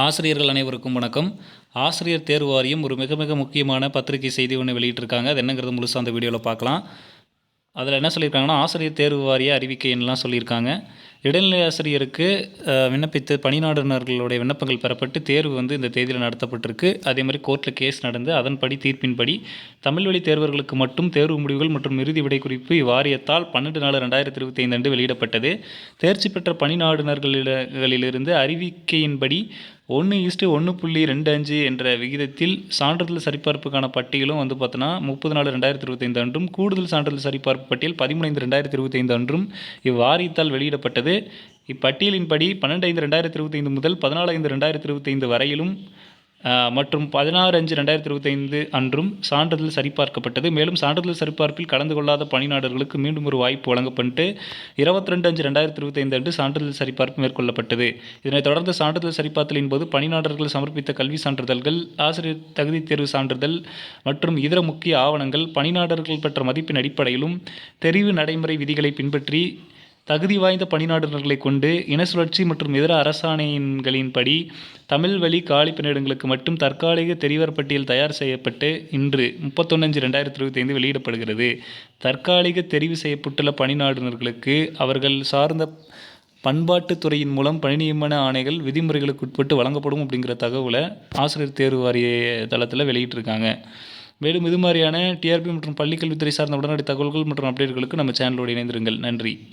ஆசிரியர்கள் அனைவருக்கும் வணக்கம். ஆசிரியர் தேர்வு வாரியம் ஒரு மிக மிக முக்கியமான பத்திரிகை செய்தி ஒன்று வெளியிட்டிருக்காங்க. அது என்னங்கிறது முழுசாக அந்த வீடியோவில் பார்க்கலாம். அதில் என்ன சொல்லியிருக்காங்கன்னா ஆசிரியர் தேர்வு வாரிய அறிவிக்கைன்னுலாம் சொல்லியிருக்காங்க. இடைநிலை ஆசிரியருக்கு விண்ணப்பித்த பணிநாடுனர்களுடைய விண்ணப்பங்கள் பெறப்பட்டு தேர்வு வந்து இந்த தேதியில் நடத்தப்பட்டிருக்கு. அதே மாதிரி கோர்ட்டில் கேஸ் நடந்து அதன்படி தீர்ப்பின்படி தமிழ் வழி தேர்வர்களுக்கு மட்டும் தேர்வு முடிவுகள் மற்றும் இறுதி விடை குறிப்பு இவ்வாரியத்தால் பன்னெண்டு நாலு ரெண்டாயிரத்தி இருபத்தி ஐந்து அன்று வெளியிடப்பட்டது. தேர்ச்சி பெற்ற பணிநாடுனர்களிலிருந்து அறிவிக்கையின்படி ஒன்று ஈஸ்ட்டு ஒன்று புள்ளி ரெண்டு அஞ்சு என்ற விகிதத்தில் சான்றிதழ் சரிபார்ப்புக்கான பட்டியலும் வந்து பார்த்தோன்னா முப்பது நாலு ரெண்டாயிரத்தி இருபத்தைந்து அன்றும் கூடுதல் சான்றிதழ் சரிபார்ப்பு பட்டியல் பதிமூணு ரெண்டாயிரத்தி இருபத்தைந்து அன்றும் இவ்வாரியத்தால் வெளியிடப்பட்டது. இப்பட்டியலின்படி பன்னெண்டு ஐந்து ரெண்டாயிரத்தி இருபத்தைந்து முதல் பதினாலு ஐந்து ரெண்டாயிரத்தி இருபத்தைந்து வரையிலும் மற்றும் பதினாறு அஞ்சு ரெண்டாயிரத்தி இருபத்தைந்து அன்றும் சான்றிதழ் சரிபார்க்கப்பட்டது. மேலும் சான்றிதழ் சரிபார்ப்பில் கலந்து கொள்ளாத பணியாளர்களுக்கு மீண்டும் ஒரு வாய்ப்பு வழங்கப்பட்டு இருபத்தி ரெண்டு அஞ்சு ரெண்டாயிரத்தி இருபத்தைந்து அன்று சான்றிதழ் சரிபார்ப்பு மேற்கொள்ளப்பட்டது. இதனைத் தொடர்ந்து சான்றிதழ் சரிபார்த்தலின் போது பணியாளர்கள் சமர்ப்பித்த கல்வி சான்றிதழ்கள் ஆசிரியர் தகுதி தேர்வு சான்றிதழ் மற்றும் இதர முக்கிய ஆவணங்கள் பணியாளர்கள் பெற்ற மதிப்பின் அடிப்படையிலும் தெரிவு நடைமுறை விதிகளை பின்பற்றி தகுதி வாய்ந்த பணியாளர்களை கொண்டு இன சுழற்சி மற்றும் இதர அரசாணைகளின்படி தமிழ் வழி காலி பணியிடங்களுக்கு மட்டும் தற்காலிக தெரிவர் பட்டியல் தயார் செய்யப்பட்டு இன்று முப்பத்தொன்னஞ்சு ரெண்டாயிரத்தி இருபத்தி ஐந்து வெளியிடப்படுகிறது. தற்காலிக தெரிவு செய்யப்பட்டுள்ள பணிநாடுனர்களுக்கு அவர்கள் சார்ந்த பண்பாட்டுத் துறையின் மூலம் பணி நியமன ஆணைகள் விதிமுறைகளுக்கு உட்பட்டு வழங்கப்படும் அப்படிங்கிற தகவலை ஆசிரியர் தேர்வு வாரிய தளத்தில் வெளியிட்டிருக்காங்க. மேலும் இது மாதிரியான டிஆர்பி மற்றும் பள்ளிக்கல்வித்துறை சார்ந்த உடனடி தகவல்கள் மற்றும் அப்டேட்களுக்கு நம்ம சேனலோடு இணைந்திருங்கள். நன்றி.